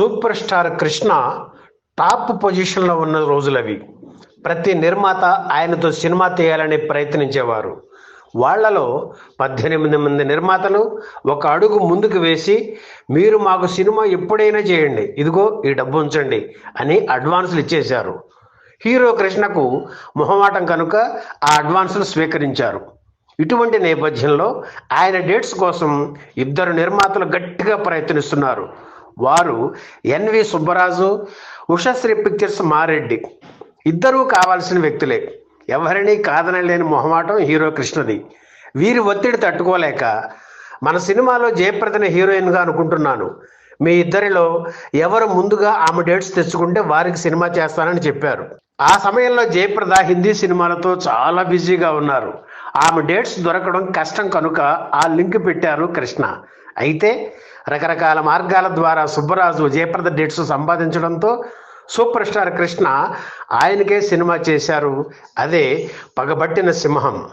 Super star Krishna top పొజిషన్లో ఉన్న రోజులవి ప్రతి నిర్మాత ఆయనతో సినిమా తీయాలని ప్రయత్నించేవారు. వాళ్ళలో పద్దెనిమిది మంది నిర్మాతలు ఒక అడుగు ముందుకు వేసి మీరు మాకు సినిమా ఎప్పుడైనా చేయండి ఇదిగో ఈ డబ్బు ఉంచండి అని అడ్వాన్సులు ఇచ్చేశారు. హీరో కృష్ణకు మొహమాటం కనుక ఆ అడ్వాన్సులు స్వీకరించారు. ఇటువంటి నేపథ్యంలో ఆయన డేట్స్ కోసం ఇద్దరు నిర్మాతలు గట్టిగా ప్రయత్నిస్తున్నారు. వారు N V Subbaraju Ushasri pictures Mareddy. ఇద్దరూ కావాల్సిన వ్యక్తులే. ఎవరిని కాదనలేని మొహమాటం హీరో కృష్ణది. వీరి ఒత్తిడి తట్టుకోలేక మన సినిమాలో జయప్రదని హీరోయిన్గా అనుకుంటున్నాను. మీ ఇద్దరిలో ఎవరు ముందుగా ఆమె డేట్స్ తెచ్చుకుంటే వారికి సినిమా చేస్తానని చెప్పారు. ఆ సమయంలో జయప్రద హిందీ సినిమాలతో చాలా బిజీగా ఉన్నారు. ఆమె డేట్స్ దొరకడం కష్టం కనుక ఆ లింక్ పెట్టారు కృష్ణ. అయితే రకరకాల మార్గాల ద్వారా సుబ్బరాజు జయప్రద డేట్స్ సంపాదించడంతో సూపర్ స్టార్ కృష్ణ ఆయనకే సినిమా చేశారు. అదే పగబట్టిన సింహం.